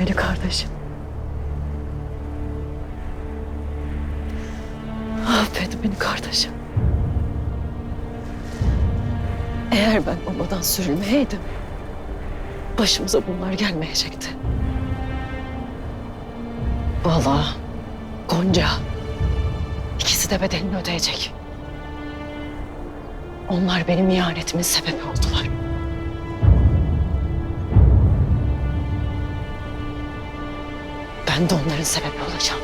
Beni kardeşim. Affet beni kardeşim. Eğer ben babadan sürülmeyeydim, başımıza bunlar gelmeyecekti. Vallahi Gonca, ikisi de bedelini ödeyecek. Onlar benim ihanetimin sebebi oldular. Ben de onların sebebi olacağım.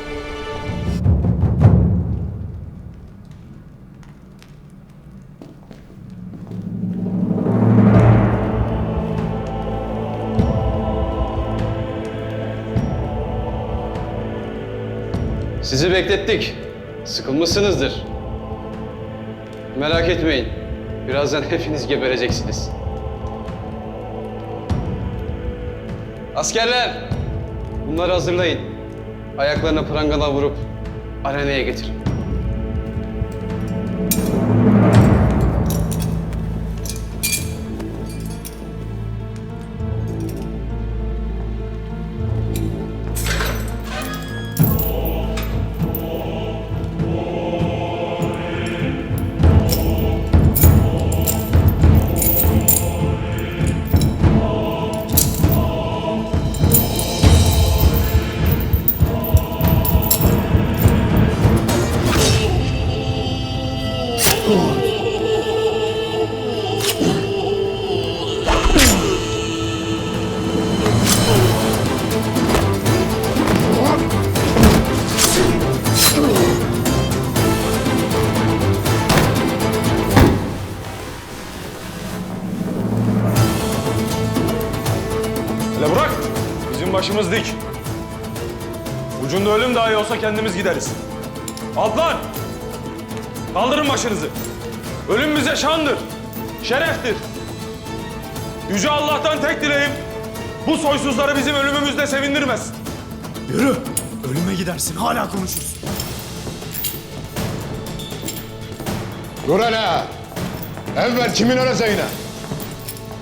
Sizi beklettik. Sıkılmışsınızdır. Merak etmeyin. Birazdan hepiniz gebereceksiniz. Askerler! Bunları hazırlayın. Ayaklarına prangala vurup arenaya getirin. Hele bırak. Bizim başımız dik. Ucunda ölüm dahi olsa kendimiz gideriz. Atlan! Kaldırın başınızı. Ölüm bize şandır, şereftir. Yüce Allah'tan tek dileğim bu soysuzları bizim ölümümüzle sevindirmesin. Yürü. Ölüme gidersin. Hala konuşursun. Dur hele. Evvel kimin öleceğine.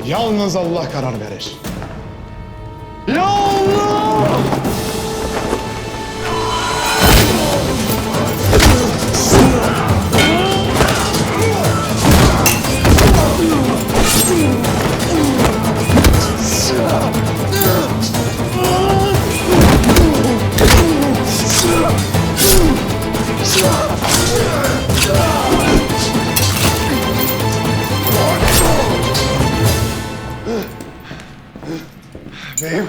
Yalnız Allah karar verir. Ya Beyim.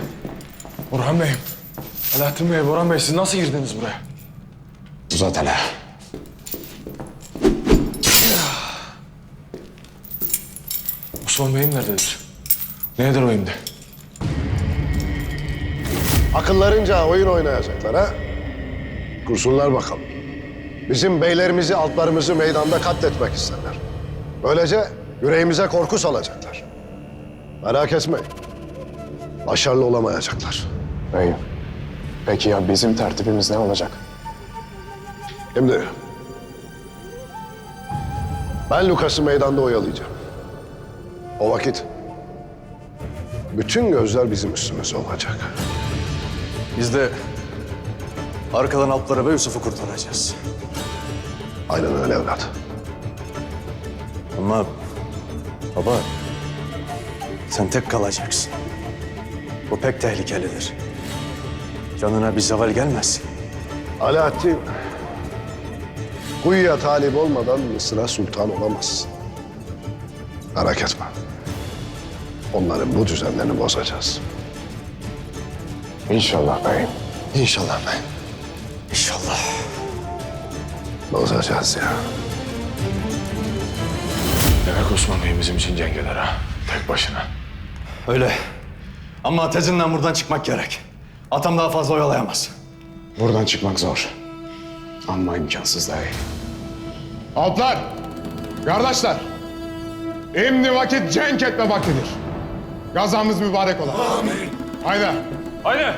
Burhan Bey'im. Alaaddin Bey, Burhan Bey siz nasıl girdiniz buraya? Uzat hele. Osman Bey'im nerededir? Nedir o şimdi? Akıllarınca oyun oynayacaklar ha? Kursunlar bakalım. Bizim beylerimizi, altlarımızı meydanda katletmek isterler. Böylece yüreğimize korku salacaklar. Merak etmeyin. Başarılı olamayacaklar. Beyim, peki ya bizim tertibimiz ne olacak? Şimdi ben Lukas'ı meydanda oyalayacağım. O vakit bütün gözler bizim üstümüzde olacak. Biz de arkadan Alplara ve Yusuf'u kurtaracağız. Aynen öyle evlat. Ama baba sen tek kalacaksın. Bu pek tehlikelidir. Canına bir zeval gelmesin. Alaaddin, kuyuya talip olmadan Mısır'a sultan olamaz. Merak etme. Onların bu düzenlerini bozacağız. İnşallah beyim. İnşallah beyim. İnşallah. Bozacağız ya. Demek Osman Bey'im bizim için cenk eder ha. Tek başına. Öyle. Ama tezinden buradan çıkmak gerek. Atam daha fazla oyalayamaz. Buradan çıkmak zor. Ama imkansız değil. Altlar! Kardeşler! Şimdi vakit cenk etme vaktidir. Gazamız mübarek ola. Amin. Haydi. Haydi.